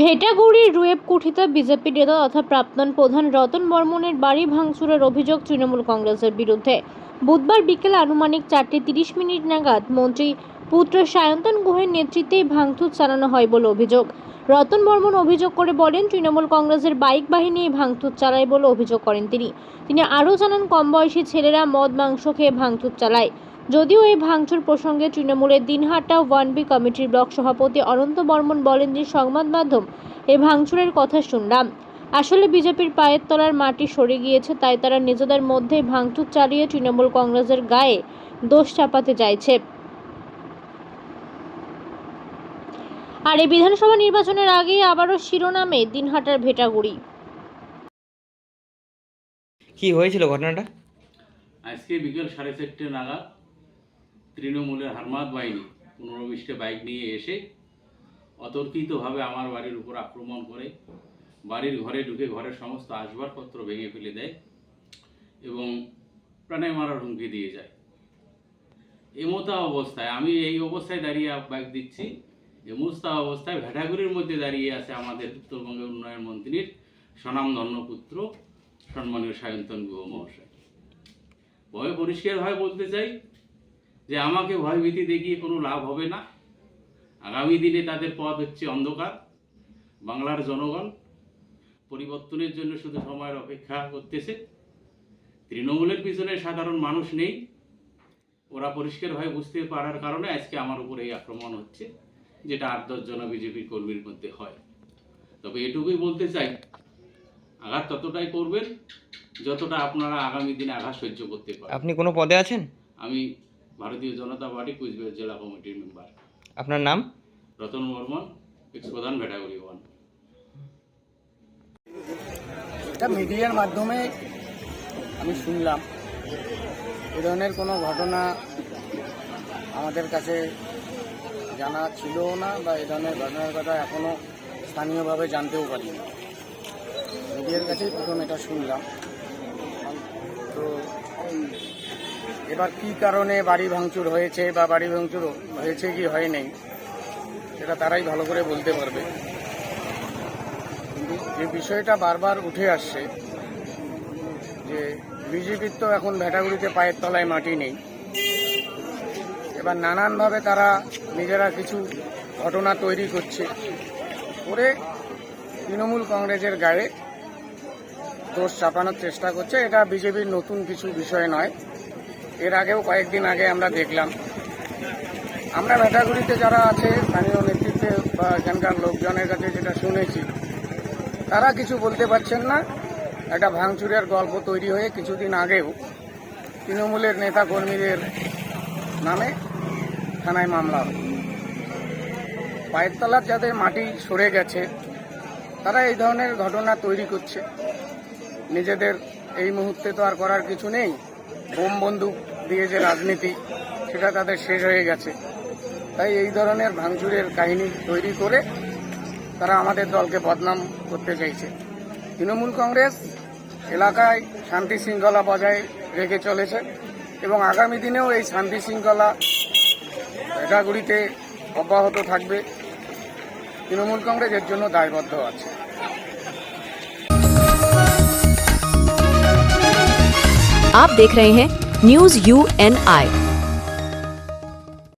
ভেটাগুড়ির রুয়েব কুঠিতে BJP নেতা তথা প্রাক্তন প্রধান রতন বর্মনের বাড়ি ভাঙচুরের অভিযোগ তৃণমূল কংগ্রেসের বিরুদ্ধে। বুধবার বিকেল আনুমানিক চারটে তিরিশ মিনিট নাগাদ মন্ত্রী পুত্র সায়ন্তন গুহের নেতৃত্বে ভাঙচুর চালানো হয় বলে অভিযোগ। রতন বর্মন অভিযোগ করে বলেন, তৃণমূল কংগ্রেসের বাইক বাহিনী ভাঙচুর চালায় বলে অভিযোগ করেন তিনি। তিনি আরও জানান, কম বয়সী ছেলেরা মদ, মাংস খেয়ে ভাঙচুর চালায়। যদিও এই ভাঙচুর প্রসঙ্গে তৃণমূলের দিনহাটা ওয়ান বি কমিটির ব্লক সভাপতি অনন্ত বর্মন বলেন যে সংবাদ মাধ্যম এই ভাঙচুরের কথা শুনলাম। আসলে বিজেপির পায়ের তলার মাটি সরে গিয়েছে তাই তারা নিজেদের মধ্যে ভাঙচুর চালিয়ে তৃণমূল কংগ্রেসের গায়ে দোষ চাপাতে চাইছে। আর এই বিধানসভা নির্বাচনের আগে আবারও শিরোনামে দিনহাটার ভেটাগুড়ি। কি হয়েছিল ঘটনাটা? আজকে বিকেল সাড়ে চারটে নাগাদ তৃণমূলের হারমাদ বাহিনী পনেরো বিশটা বাইক নিয়ে এসে অতর্কিতভাবে আমার বাড়ির উপর আক্রমণ করে, বাড়ির ঘরে ঢুকে ঘরের সমস্ত আসবাবপত্র ভেঙে ফেলে দেয় এবং প্রাণে মারার হুমকি দিয়ে যায়। এমতা অবস্থায়, আমি এই অবস্থায় দাঁড়িয়ে বাইক দিচ্ছি। এমস্তা অবস্থায় ভেটাগুড়ির মধ্যে দাঁড়িয়ে আছে আমাদের উত্তরবঙ্গের উন্নয়ন মন্ত্রীর স্বনামধন্য পুত্র সম্মানীয় সায়ন্তন গুহ মহাশয়। ভয় পরিষ্কারভাবে বলতে চাই যে আমাকে ভয়ভীতি দেখিয়ে কোনো লাভ হবে না। আগামী দিনে তাদের পথ হচ্ছে অন্ধকার। বাংলার জনগণ পরিবর্তনের জন্য শুধু সময়ের অপেক্ষা করতেছে। তৃণমূলের পিছনে সাধারণ মানুষ নেই। ওরা পরিষ্কারভাবে বুঝতে পারার কারণে আজকে আমার উপরে এই আক্রমণ হচ্ছে যেটা আট দশ জন বিজেপি কর্মীর মধ্যে হয়। তবে এটুকুই বলতে চাই আঘাত ততটাই করবেন যতটা আপনারা আগামী দিনে আঘাত সহ্য করতে পারেন আপনি কোনো পদে আছেন? আমি ভারতীয় জনতা পার্টি কুচবিহার জেলা কমিটির মেম্বার। আপনার নাম? রতন বর্মন এক্স প্রধান ভেটাগুড়ি ওয়ান। এটা মিডিয়ার মাধ্যমে আমি শুনলাম। এ ধরনের কোনো ঘটনা আমাদের কাছে জানা ছিল না বা এ ধরনের ঘটনার কথা এখনও স্থানীয়ভাবে জানতেও পারিনি। মিডিয়ার কাছেই প্রথম এটা শুনলাম। তো এবার কী কারণে বাড়ি ভাঙচুর হয়েছে বা বাড়ি ভাঙচুর হয়েছে কি হয় নাই, সেটা তারাই ভালো করে বলতে পারবে। যে বিষয়টা বারবার উঠে আসছে, যে বিজেপির তো এখন ভেটাগুড়িতে পায়ের তলায় মাটি নেই। এবার নানানভাবে তারা নিজেরা কিছু ঘটনা তৈরি করছে। করে তৃণমূল কংগ্রেসের গায়ে দোষ চাপানোর চেষ্টা করছে। এটা বিজেপির নতুন কিছু বিষয় নয়। এর আগেও কয়েকদিন আগে আমরা দেখলাম। আমরা ভেটাগুড়িতে যারা আছে, স্থানীয় নেতৃত্বে বা এখানকার লোকজনের কাছে যেটা শুনেছি, তারা কিছু বলতে পারছেন না। একটা ভাঙচুরের গল্প তৈরি হয়ে কিছুদিন আগেও তৃণমূলের নেতা কর্মীদের নামে থানায় মামলা। পায়ের তলার যাদের মাটি সরে গেছে, তারা এই ধরনের ঘটনা তৈরি করছে। নিজেদের এই মুহূর্তে তো আর করার কিছু নেই। বোম বন্দুক দিয়ে যে রাজনীতি সেটা তাদের শেষ হয়ে গেছে তাই এই ধরনের ভাঙচুরের কাহিনী তৈরি করে তারা আমাদের দলকে বদনাম করতে চাইছে তৃণমূল কংগ্রেস এলাকায় শান্তি শৃঙ্খলা বজায় রেখে চলেছে এবং আগামী দিনেও এই শান্তি শৃঙ্খলা ভেটাগুড়িতে অব্যাহত থাকবে তৃণমূল কংগ্রেস এর জন্য দায়বদ্ধ আছে आप देख रहे हैं News UNI.